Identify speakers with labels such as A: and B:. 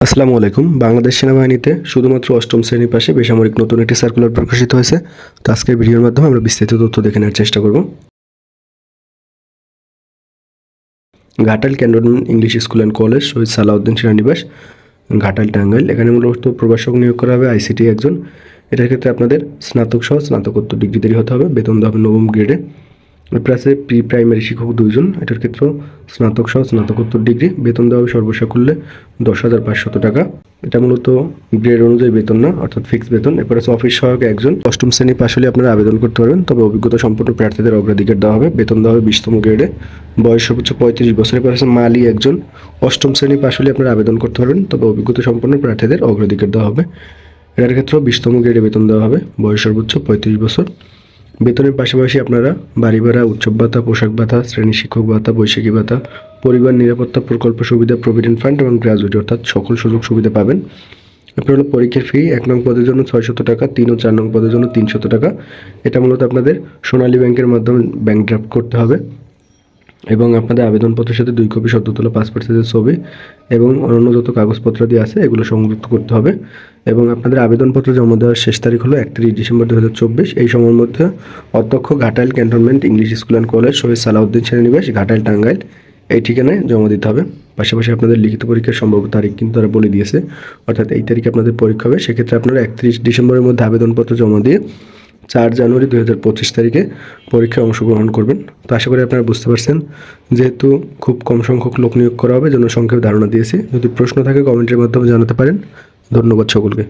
A: আসসালামু আলাইকুম। বাংলাদেশ সেনাবাহিনীতে শুধুমাত্র অষ্টম শ্রেণির পাশে বেসামরিক নতুন একটি সার্কুলার প্রকাশিত হয়েছে। তো আজকের ভিডিওর মাধ্যমে আমরা বিস্তারিত তথ্য দেখে নেওয়ার চেষ্টা করব। Ghatail cantonment English school and college Shaheed Salauddin সেনানিবাস, Ghatal Tangail. এখানে মূলত প্রভাষক নিয়োগ করা হবে আইসিটি একজন। এটার ক্ষেত্রে আপনাদের স্নাতক সহ স্নাতকোত্তর ডিগ্রি তৈরি হতে হবে। বেতন দেওয়া হবে নবম গ্রেডে এরপর প্রি প্রাইমারি শিক্ষক দুইজন, এটার ক্ষেত্রেও স্নাতক সহ স্নাতকোত্তর ডিগ্রি বেতন দেওয়া হবে সর্বসাকুল্যে দশ হাজার পাঁচশত টাকা। এটা মূলত গ্রেড অনুযায়ী বেতন না, অর্থাৎ ফিক্স বেতন। এরপর আছে অফিস সহায়ক একজন। অষ্টম শ্রেণি পাশ হলে আপনারা আবেদন করতে পারবেন, তবে অভিজ্ঞতা সম্পন্ন প্রার্থীদের অগ্রাধিকার দেওয়া হবে। বেতন দেওয়া হবে বিশতম গ্রেডে বয়স সর্বোচ্চ পঁয়ত্রিশ বছরের পর আছে মালি একজন। অষ্টম শ্রেণি পাশ হলে আপনারা আবেদন করতে পারবেন, তবে অভিজ্ঞতা সম্পন্ন প্রার্থীদের অগ্রাধিকার দেওয়া হবে। এটার ক্ষেত্রেও বিশতম গ্রেডে বেতন দেওয়া হবে। বয়স সর্বোচ্চ পঁয়ত্রিশ বছর। বেতনের পাশাপাশি আপনারা বাড়ি ভাড়া, উৎসব ভাতা, পোশাক ভাতা, শ্রেণি শিক্ষক ভাতা, বৈশাখী ভাতা, পরিবার নিরাপত্তা, প্রকল্প সুবিধা, প্রভিডেন্ট ফান্ড এবং গ্র্যাজুয়েট অর্থাৎ সকল সুযোগ সুবিধা পাবেন। আপনার পরীক্ষার ফি এক নং পদের জন্য ছয়শত টাকা, তিন ও চার নং পদের জন্য তিনশত টাকা। এটা মূলত আপনাদের সোনালী ব্যাংকের মাধ্যমে ব্যাংক ড্রাফট করতে হবে। এবং আপনাদের আবেদনপত্রের সাথে দুই কপি সদ্য তোলা পাসপোর্ট সাইজের ছবি এবং অন্যান্য যত কাগজপত্র দিয়ে আছে, এগুলো সংযুক্ত করতে হবে। এবং আপনাদের আবেদনপত্র জমা দেওয়ার শেষ তারিখ হলো একত্রিশ ডিসেম্বর দু এই সময়ের মধ্যে অধ্যক্ষ Ghatail cantonment English school and college Shahid Salauddin শ্রেণীনিবাস, Ghatail Tangail, এই ঠিকানায় জমা দিতে হবে। পাশাপাশি আপনাদের লিখিত পরীক্ষার সম্ভাব্য তারিখ কিন্তু তারা বলে দিয়েছে। অর্থাৎ এই তারিখে আপনাদের পরীক্ষা হবে। সেক্ষেত্রে আপনারা একত্রিশ ডিসেম্বরের মধ্যে আবেদনপত্র জমা দিয়ে চার জানুয়ারি দু হাজার পঁচিশ তারিখে পরীক্ষায় অংশগ্রহণ করবেন। তো আশা করি আপনারা বুঝতে পারছেন, যেহেতু খুব কম সংখ্যক লোক নিয়োগ করা হবে জন্য সংক্ষেপ ধারণা দিয়েছি। যদি প্রশ্ন থাকে কমেন্টের মাধ্যমে জানাতে পারেন। ধন্যবাদ সকলকে।